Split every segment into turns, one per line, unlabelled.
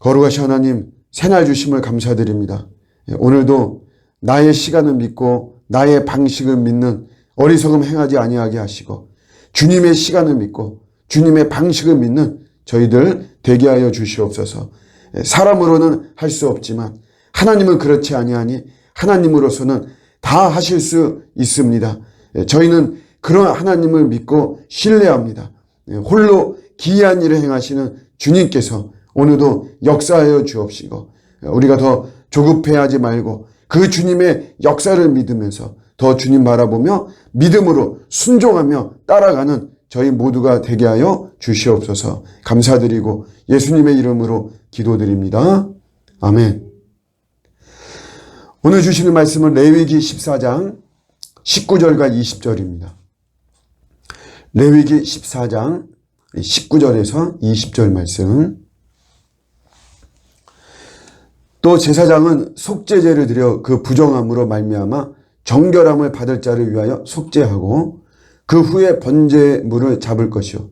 거룩하신 하나님, 새날 주심을 감사드립니다. 예, 오늘도 나의 시간을 믿고 나의 방식을 믿는 어리석음 행하지 아니하게 하시고 주님의 시간을 믿고 주님의 방식을 믿는 저희들 되게 하여 주시옵소서. 예, 사람으로는 할 수 없지만 하나님은 그렇지 아니하니 하나님으로서는 다 하실 수 있습니다. 예, 저희는 그런 하나님을 믿고 신뢰합니다. 예, 홀로 기이한 일을 행하시는 주님께서 오늘도 역사하여 주옵시고 예, 우리가 더 조급해하지 말고 그 주님의 역사를 믿으면서 더 주님 바라보며 믿음으로 순종하며 따라가는 저희 모두가 되게 하여 주시옵소서 감사드리고 예수님의 이름으로 기도드립니다. 아멘. 오늘 주시는 말씀은 레위기 14장 19절과 20절입니다. 레위기 14장 19절에서 20절 말씀. 또 제사장은 속죄제를 드려 그 부정함으로 말미암아 정결함을 받을 자를 위하여 속죄하고 그 후에 번제물을 잡을 것이요.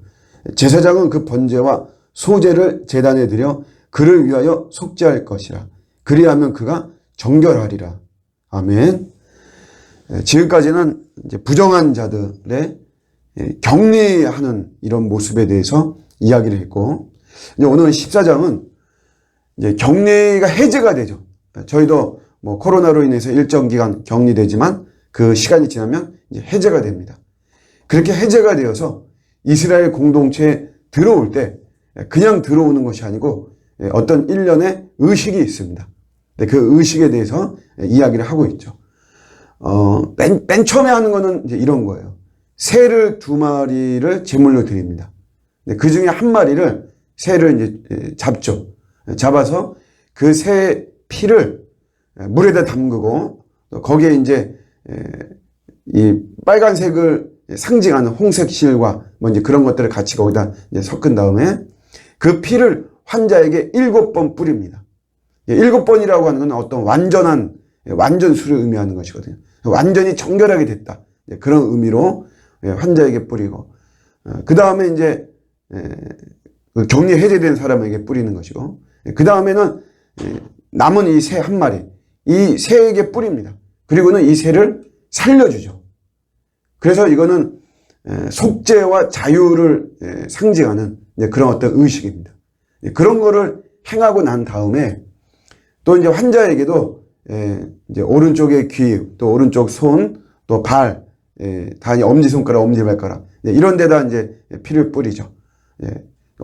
제사장은 그 번제와 소제를 제단에 드려 그를 위하여 속죄할 것이라. 그리하면 그가 정결하리라. 아멘. 예, 지금까지는 부정한 자들의 예, 격리하는 이런 모습에 대해서 이야기를 했고 오늘 14장은 이제 격리가 해제가 되죠. 저희도 뭐 코로나로 인해서 일정 기간 격리되지만 그 시간이 지나면 이제 해제가 됩니다. 그렇게 해제가 되어서 이스라엘 공동체에 들어올 때 그냥 들어오는 것이 아니고 어떤 일련의 의식이 있습니다. 그 의식에 대해서 이야기를 하고 있죠. 어, 맨, 맨 처음에 하는 거는 이런 거예요. 새를 두 마리를 제물로 드립니다. 그 중에 한 마리를 새를 이제 잡죠. 잡아서 그 새 피를 물에다 담그고 거기에 이제 이 빨간색을 상징하는 홍색 실과 뭐 이제 그런 것들을 같이 거기다 섞은 다음에 그 피를 환자에게 일곱 번 뿌립니다. 일곱 번이라고 하는 건 어떤 완전한 완전 수를 의미하는 것이거든요. 완전히 정결하게 됐다. 그런 의미로 환자에게 뿌리고 그 다음에 이제 그 격리 해제된 사람에게 뿌리는 것이고 그 다음에는 남은 이 새 한 마리 이 새에게 뿌립니다. 그리고는 이 새를 살려주죠. 그래서 이거는 속죄와 자유를 상징하는 그런 어떤 의식입니다. 그런 거를 행하고 난 다음에 또 이제 환자에게도 이제 오른쪽의 귀, 또 오른쪽 손, 또 발, 다 엄지손가락, 엄지발가락 이런 데다 이제 피를 뿌리죠.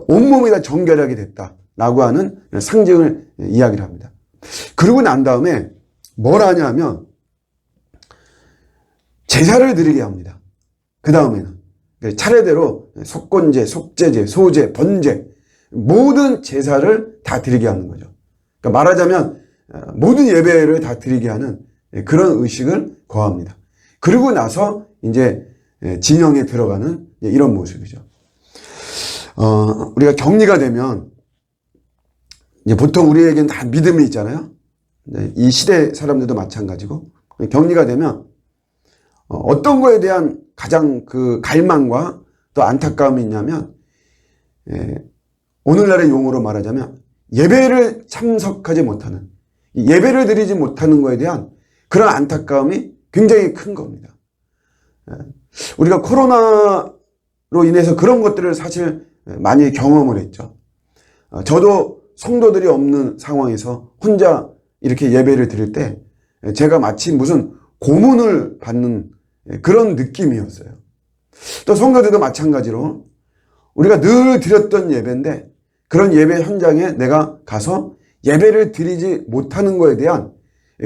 온몸이 다 정결하게 됐다 라고 하는 상징을 이야기를 합니다. 그러고 난 다음에 뭘 하냐면 제사를 드리게 합니다. 그 다음에는 차례대로 속건제, 속제제, 소제, 번제 모든 제사를 다 드리게 하는 거죠. 그러니까 말하자면 모든 예배를 다 드리게 하는 그런 의식을 거합니다. 그리고 나서 이제 진영에 들어가는 이런 모습이죠. 어, 우리가 격리가 되면 이제 보통 우리에게는 다 믿음이 있잖아요. 이 시대 사람들도 마찬가지고 격리가 되면 어떤 거에 대한 가장 그 갈망과 또 안타까움이 있냐면 오늘날의 용어로 말하자면 예배를 참석하지 못하는 예배를 드리지 못하는 것에 대한 그런 안타까움이 굉장히 큰 겁니다. 우리가 코로나로 인해서 그런 것들을 사실 많이 경험을 했죠. 저도 성도들이 없는 상황에서 혼자 이렇게 예배를 드릴 때 제가 마치 무슨 고문을 받는 그런 느낌이었어요. 또 성도들도 마찬가지로 우리가 늘 드렸던 예배인데 그런 예배 현장에 내가 가서 예배를 드리지 못하는 것에 대한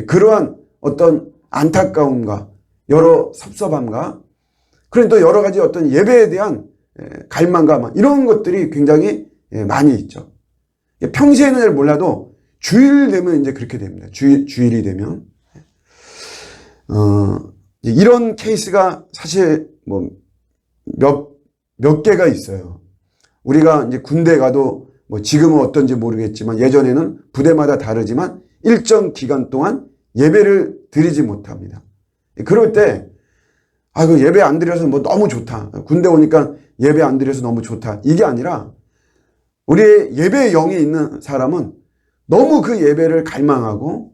그러한 어떤 안타까움과 여러 섭섭함과 그런 또 여러 가지 어떤 예배에 대한 갈망과 이런 것들이 굉장히 많이 있죠. 평소에는 잘 몰라도 주일 되면 이제 그렇게 됩니다. 주일, 주일이 되면. 어, 이런 케이스가 사실 뭐 몇, 몇 개가 있어요. 우리가 이제 군대 가도 뭐 지금은 어떤지 모르겠지만 예전에는 부대마다 다르지만 일정 기간 동안 예배를 드리지 못합니다. 그럴 때, 아, 그 예배 안 드려서 뭐 너무 좋다. 군대 오니까 예배 안 드려서 너무 좋다. 이게 아니라 우리의 예배의 영이 있는 사람은 너무 그 예배를 갈망하고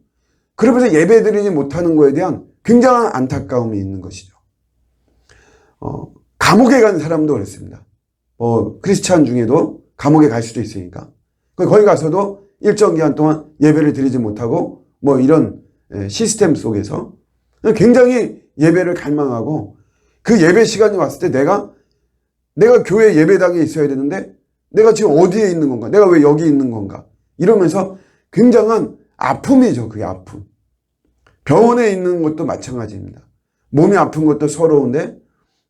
그러면서 예배 드리지 못하는 거에 대한 굉장한 안타까움이 있는 것이죠. 어, 감옥에 간 사람도 그렇습니다. 뭐 크리스찬 중에도 감옥에 갈 수도 있으니까 거기 가서도 일정 기간 동안 예배를 드리지 못하고 뭐 이런 예, 시스템 속에서 굉장히 예배를 갈망하고 그 예배 시간이 왔을 때 내가 내가 교회 예배당에 있어야 되는데 내가 지금 어디에 있는 건가? 내가 왜 여기 있는 건가? 이러면서 굉장한 아픔이죠. 그게 아픔. 병원에 있는 것도 마찬가지입니다. 몸이 아픈 것도 서러운데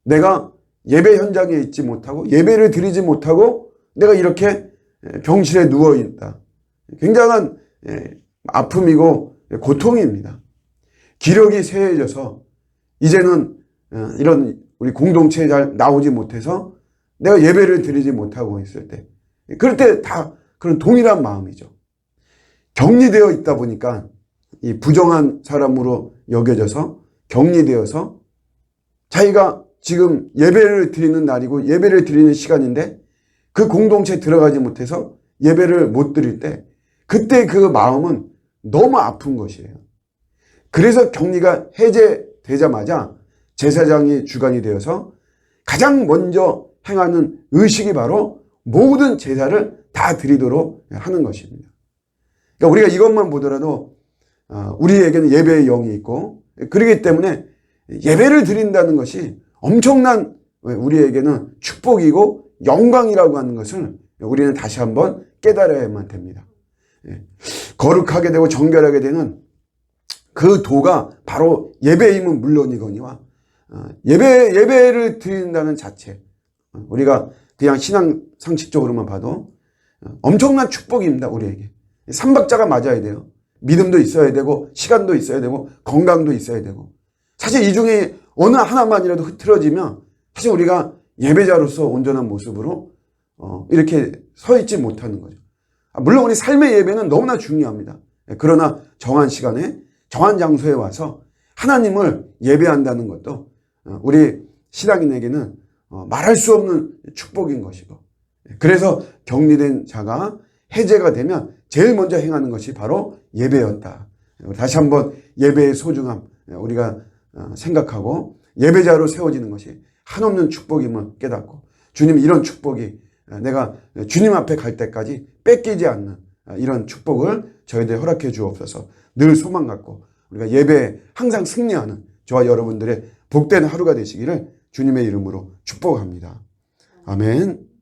내가 예배 현장에 있지 못하고 예배를 드리지 못하고 내가 이렇게 병실에 누워 있다. 굉장한 예, 아픔이고 고통입니다. 기력이 쇠해져서 이제는 어, 이런 우리 공동체에 잘 나오지 못해서 내가 예배를 드리지 못하고 있을 때 그럴 때 다 그런 동일한 마음이죠. 격리되어 있다 보니까 이 부정한 사람으로 여겨져서 격리되어서 자기가 지금 예배를 드리는 날이고 예배를 드리는 시간인데 그 공동체에 들어가지 못해서 예배를 못 드릴 때 그때 그 마음은 너무 아픈 것이에요. 그래서 격리가 해제되자마자 제사장이 주관이 되어서 가장 먼저 행하는 의식이 바로 모든 제사를 다 드리도록 하는 것입니다. 그러니까 우리가 이것만 보더라도 어, 우리에게는 예배의 영이 있고 그렇기 때문에 예배를 드린다는 것이 엄청난 우리에게는 축복이고 영광이라고 하는 것을 우리는 다시 한번 깨달아야만 됩니다. 예. 거룩하게 되고 정결하게 되는 그 도가 바로 예배임은 물론이거니와 어, 예배 예배를 드린다는 자체 우리가 그냥 신앙 상식적으로만 봐도 어, 엄청난 축복입니다 우리에게 삼박자가 맞아야 돼요 믿음도 있어야 되고 시간도 있어야 되고 건강도 있어야 되고 사실 이 중에 어느 하나만이라도 흐트러지면 사실 우리가 예배자로서 온전한 모습으로 어, 이렇게 서 있지 못하는 거죠. 아, 물론 우리 삶의 예배는 너무나 중요합니다. 예, 그러나 정한 시간에 정한 장소에 와서 하나님을 예배한다는 것도 어, 우리 신앙인에게는 어, 말할 수 없는 축복인 것이고 예, 그래서 격리된 자가 해제가 되면 제일 먼저 행하는 것이 바로 예배였다. 다시 한번 예배의 소중함 우리가 어, 생각하고 예배자로 세워지는 것이 한없는 축복임을 깨닫고 주님 이런 축복이 내가 주님 앞에 갈 때까지 뺏기지 않는 이런 축복을 저희들 허락해 주옵소서 늘 소망 갖고 우리가 예배에 항상 승리하는 저와 여러분들의 복된 하루가 되시기를 주님의 이름으로 축복합니다. 아멘.